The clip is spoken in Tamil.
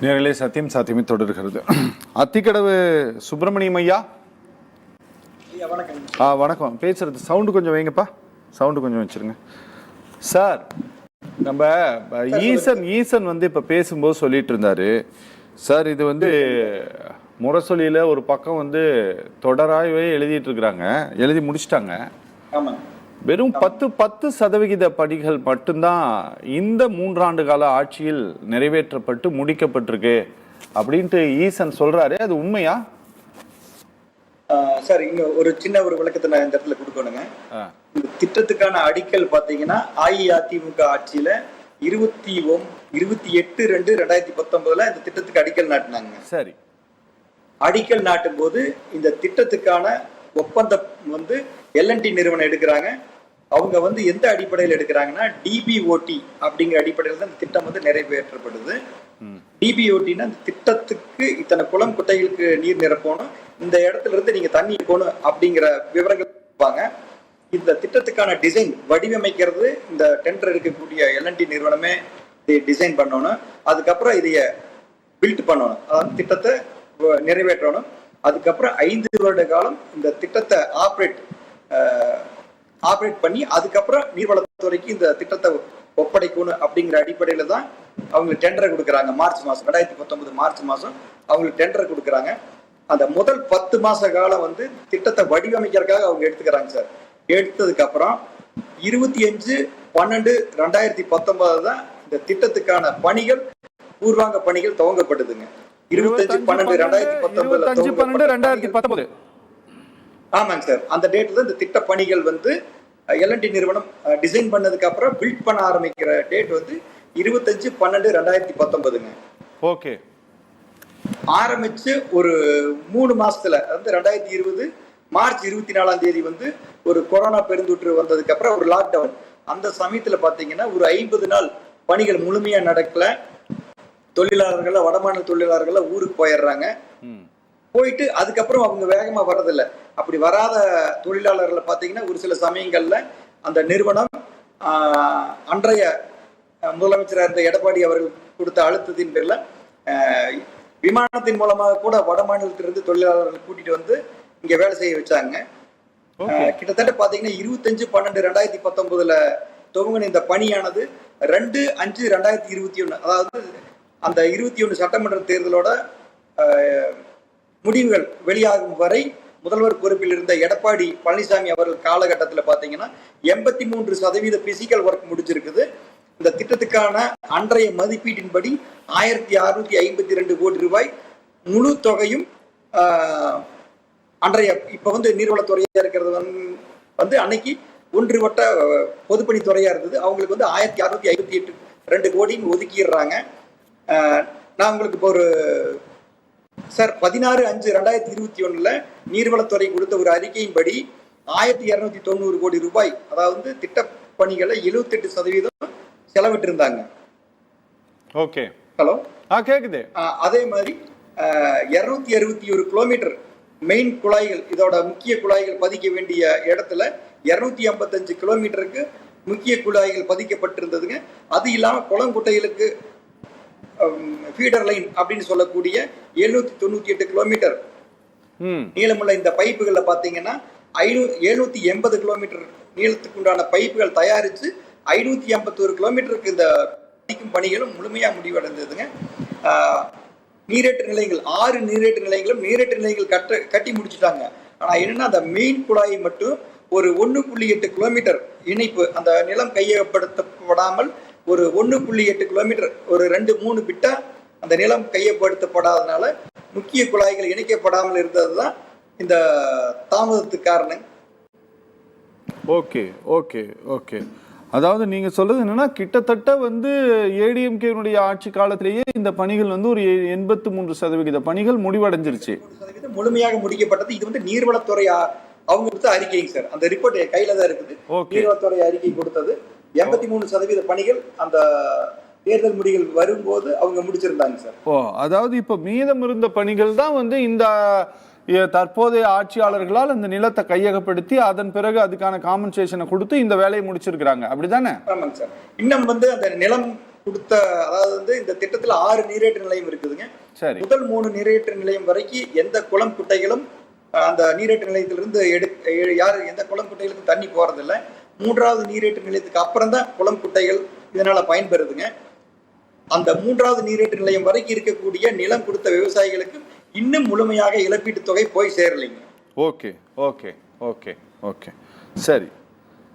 நேரிலே சத்தியம் சாத்தியமே தொடர்கிறது. அத்திக்கடவு சுப்பிரமணியம் ஐயா. ஆ வணக்கம். பேசுறது சவுண்டு கொஞ்சம் வைங்கப்பா. சவுண்டு கொஞ்சம் வச்சிருங்க. சார் நம்ம ஈசன் ஈசன் வந்து இப்போ பேசும்போது சொல்லிட்டு இருந்தாரு. சார் இது வந்து முரசொலியில் ஒரு பக்கம் வந்து தொடராகவே எழுதிட்டு இருக்கிறாங்க. எழுதி முடிச்சிட்டாங்க. ஆமாங்க. வெறும் பத்து பத்து சதவிகித படிகள் மட்டும்தான் இந்த மூன்றாண்டு கால ஆட்சியில் நிறைவேற்றப்பட்டு முடிக்கப்பட்டிருக்கு அப்படின்ட்டு ஈசன் சொல்றாரு. அது உண்மையா? சார் இங்க ஒரு சின்ன ஒரு விளக்கத்தை நான் இந்த இடத்துல கொடுக்கணுங்க. இந்த திட்டத்துக்கான அடிக்கல் பாத்தீங்கன்னா அஇஅதிமுக ஆட்சியில இருபத்தி ஒம் இருபத்தி எட்டு ரெண்டு ரெண்டாயிரத்தி பத்தொன்பதுல இந்த திட்டத்துக்கு அடிக்கல் நாட்டினாங்க. சரி. அடிக்கல் நாட்டும் போது இந்த திட்டத்துக்கான ஒப்பந்தம் வந்து எல்என்டி நிறுவனம் எடுக்கிறாங்க. அவங்க வந்து எந்த அடிப்படையில் எடுக்கிறாங்கன்னா டிபிஓடி அப்படிங்கிற அடிப்படையில் தான் இந்த திட்டம் வந்து நிறைவேற்றப்படுது. டிபிஓடினா இந்த திட்டத்துக்கு இத்தனை குளம் குட்டைகளுக்கு நீர் நிரப்பணும். இந்த இடத்துல இருந்து நீங்க தண்ணி போகணும் அப்படிங்கிற விவரங்கள் கொடுப்பாங்க. இந்த திட்டத்துக்கான டிசைன் வடிவமைக்கிறது இந்த டெண்டர் எடுக்கக்கூடிய எல்என்டி நிறுவனமே இதை டிசைன் பண்ணணும். அதுக்கப்புறம் இதைய பில்ட் பண்ணணும். அதாவது திட்டத்தை நிறைவேற்றணும். அதுக்கப்புறம் ஐந்து வருட காலம் இந்த திட்டத்தை ஆப்ரேட் ஆப்ரேட் பண்ணி அதுக்கப்புறம் நீர்வளத்துறைக்கு இந்த திட்டத்தை ஒப்படைக்கணும் அப்படிங்கிற அடிப்படையில தான் அவங்களுக்கு டெண்டரை கொடுக்குறாங்க. மார்ச் மாசம் ரெண்டாயிரத்தி பத்தொன்பது மார்ச் மாசம் அவங்களுக்கு டெண்டரை கொடுக்குறாங்க. அந்த முதல் பத்து மாச காலம் வந்து திட்டத்தை வடிவமைக்கிறதுக்காக அவங்க எடுத்துக்கிறாங்க சார். எடுத்ததுக்கு அப்புறம் இருபத்தி அஞ்சு பன்னெண்டு ரெண்டாயிரத்தி பத்தொன்பது தான் இந்த திட்டத்துக்கான பணிகள் பூர்வாங்க பணிகள் துவங்கப்படுதுங்க. இருபத்தஞ்சு பன்னெண்டு ரெண்டாயிரத்தி பத்தொன்பதுல பன்னெண்டு ரெண்டாயிரத்தி பத்தொன்பது. ஆமாங்க சார். அந்த டேட்ல இந்த திட்ட பணிகள் வந்து எல்என்டி நிறுவனம் டிசைன் பண்ணதுக்கு அப்புறம் பில்ட் பண்ண ஆரம்பிக்கிற டேட் வந்து இருபத்தஞ்சு பன்னெண்டு ரெண்டாயிரத்தி பத்தொன்பதுங்க. ஓகே. ஆரம்பிச்சு ஒரு மூணு மாசத்துல வந்து ரெண்டாயிரத்தி இருபது மார்ச் இருபத்தி நாலாம் தேதி வந்து ஒரு கொரோனா பெருந்தொற்று வந்ததுக்கு அப்புறம் ஒரு லாக்டவுன் அந்த சமயத்துல பாத்தீங்கன்னா ஒரு ஐம்பது நாள் பணிகள் முழுமையா நடக்கல. தொழிலாளர்கள் வடமாநில தொழிலாளர்கள் ஊருக்கு போயிடுறாங்க. ம். போயிட்டு அதுக்கப்புறம் அவங்க வேகமா வர்றதில்ல. அப்படி வராத தொழிலாளர்களை பார்த்தீங்கன்னா ஒரு சில சமயங்கள்ல அந்த நிறுவனம் அன்றைய முதலமைச்சராக இருந்த எடப்பாடி அவர்கள் கொடுத்த அழுத்தத்தின் பேர்ல விமானத்தின் மூலமாக கூட வட மாநிலத்திலிருந்து தொழிலாளர்களை கூட்டிட்டு வந்து இங்க வேலை செய்ய வச்சாங்க. கிட்டத்தட்ட பாத்தீங்கன்னா இருபத்தஞ்சு பன்னெண்டு ரெண்டாயிரத்தி பத்தொன்பதுல துவங்கின இந்த பணியானது ரெண்டு அஞ்சு ரெண்டாயிரத்தி இருபத்தி ஒண்ணு அதாவது அந்த இருபத்தி ஒண்ணு சட்டமன்ற தேர்தலோட முடிவுகள் வெளியாகும் வரை முதல்வர் பொறுப்பில் இருந்த எடப்பாடி பழனிசாமி அவர்கள் காலகட்டத்தில் பார்த்தீங்கன்னா எண்பத்தி மூன்று சதவீத பிசிக்கல் ஒர்க் முடிஞ்சிருக்குது. இந்த திட்டத்துக்கான அன்றைய மதிப்பீட்டின்படி ஆயிரத்தி அறுநூத்தி ஐம்பத்தி ரெண்டு கோடி ரூபாய் முழு தொகையும் அன்றைய இப்போ வந்து நீர்வளத்துறையாக இருக்கிறது வந்து- அன்னைக்கு ஒன்று வட்ட பொதுப்பணித்துறையாக இருந்தது. அவங்களுக்கு வந்து ஆயிரத்தி அறுநூத்தி ஐம்பத்தி எட்டு ரெண்டு கோடியும் ஒதுக்கிடுறாங்க. நான் உங்களுக்கு இப்போ ஒரு சார் பதினாறு அஞ்சு ரெண்டாயிரத்தி இருபத்தி ஒண்ணுல நீர்வளத்துறை கொடுத்த ஒரு அறிக்கையின்படி ஆயிரத்தி இருநூத்தி தொண்ணூறு கோடி ரூபாய் அதாவது திட்டப் பணிகளை எழுபத்தெட்டு சதவீதம் செலவிட்டு இருந்தாங்க ஓகே. ஹலோ? கேக்குது. அதே மாதிரி இருநூத்தி அறுபத்தி ஒரு கிலோமீட்டர் மெயின் குழாய்கள் இதோட முக்கிய குழாய்கள் பதிக்க வேண்டிய இடத்துல இருநூத்தி ஐம்பத்தஞ்சு கிலோமீட்டருக்கு முக்கிய குழாய்கள் பதிக்கப்பட்டிருந்ததுங்க. அது இல்லாம குளங்குட்டைகளுக்கு ஃபீடர் லைன் அப்படின்னு சொல்லக்கூடிய எழுநூத்தி தொண்ணூத்தி எட்டு கிலோமீட்டர் நீளமுள்ள இந்த பைப்புகள்ல பாத்தீங்கன்னா ஐநூ எழுநூத்தி எண்பது கிலோமீட்டர் நீளத்துக்கு உண்டான பைப்புகள் தயாரிச்சு ஐநூத்தி எண்பத்தோரு கிலோமீட்டருக்கு இந்த படிக்கும் பணிகளும் முழுமையா முடிவடைந்ததுங்க. நீரேற்று நிலையங்கள் ஆறு நீரேற்று நிலையங்களும் நீரேற்று நிலையங்கள் கட்ட கட்டி முடிச்சுட்டாங்க. ஆனா என்னன்னா அந்த மெயின் குழாயை மட்டும் ஒரு ஒன்று புள்ளி எட்டு கிலோமீட்டர் இணைப்பு அந்த நிலம் கையகப்படுத்தப்படாமல் ஒரு ஒன்று புள்ளி எட்டு கிலோமீட்டர் ஒரு ரெண்டு மூணு பிட்டா அந்த நிலம் கையப்படுத்தப்படாதனால முக்கிய குழாய்கள் இணைக்கப்படாமல் இருந்தது தான் இந்த தாமதத்துக்கு காரணம். Okay okay okay. அதாவது நீங்க சொல்றது என்னன்னா கிட்டத்தட்ட வந்து ஏடிஎம்கேனுடைய ஆட்சி காலத்திலேயே இந்த பணிகள் வந்து ஒரு எண்பத்து மூன்று சதவிகித பணிகள் முடிவடைஞ்சிருச்சு. முழுமையாக முடிக்கப்பட்டது. இது வந்து நீர்வளத்துறை அவங்க கொடுத்த அறிக்கைங்க சார். அந்த ரிப்போர்ட் கையில தான் இருக்குது. நீர்வளத்துறை அறிக்கை கொடுத்தது. எண்பத்தி மூணு சதவீத பணிகள் அந்த தேர்தல் முடிகள் வரும்போது அவங்க முடிச்சிருந்தாங்க சார். ஓ அதாவது இப்ப மீதம் இருந்த பணிகள் தான் வந்து இந்த தற்போதைய ஆட்சியாளர்களால் இந்த நிலத்தை கையகப்படுத்தி அதன் பிறகு அதுக்கான காம்பன்சேஷனை கொடுத்து இந்த வேலையை முடிச்சிருக்கிறாங்க. அப்படிதானே? ஆமாங்க சார். இன்னும் வந்து அந்த நிலம் கொடுத்த அதாவது வந்து இந்த திட்டத்துல ஆறு நீரேற்று நிலையம் இருக்குதுங்க. சரி. முதல் மூணு நீரேற்று நிலையம் வரைக்கும் எந்த குளம் குட்டைகளும் அந்த நீரேற்று நிலையத்திலிருந்து எடு யாரு எந்த குளம் குட்டைகளுக்கும் தண்ணி போறதில்ல. மூன்றாவது நீரேற்று நிலையத்துக்கு அப்புறம் தான் குளம் குட்டைகள் இதனால பயன்பெறுதுங்க. அந்த மூன்றாவது நீரேற்று நிலையம் வரைக்கும் இருக்கக்கூடிய நிலம் கொடுத்த விவசாயிகளுக்கு இன்னும் முழுமையாக இழப்பீட்டுத் தொகை போய் சேரலைங்க. Okay okay okay okay. சரி.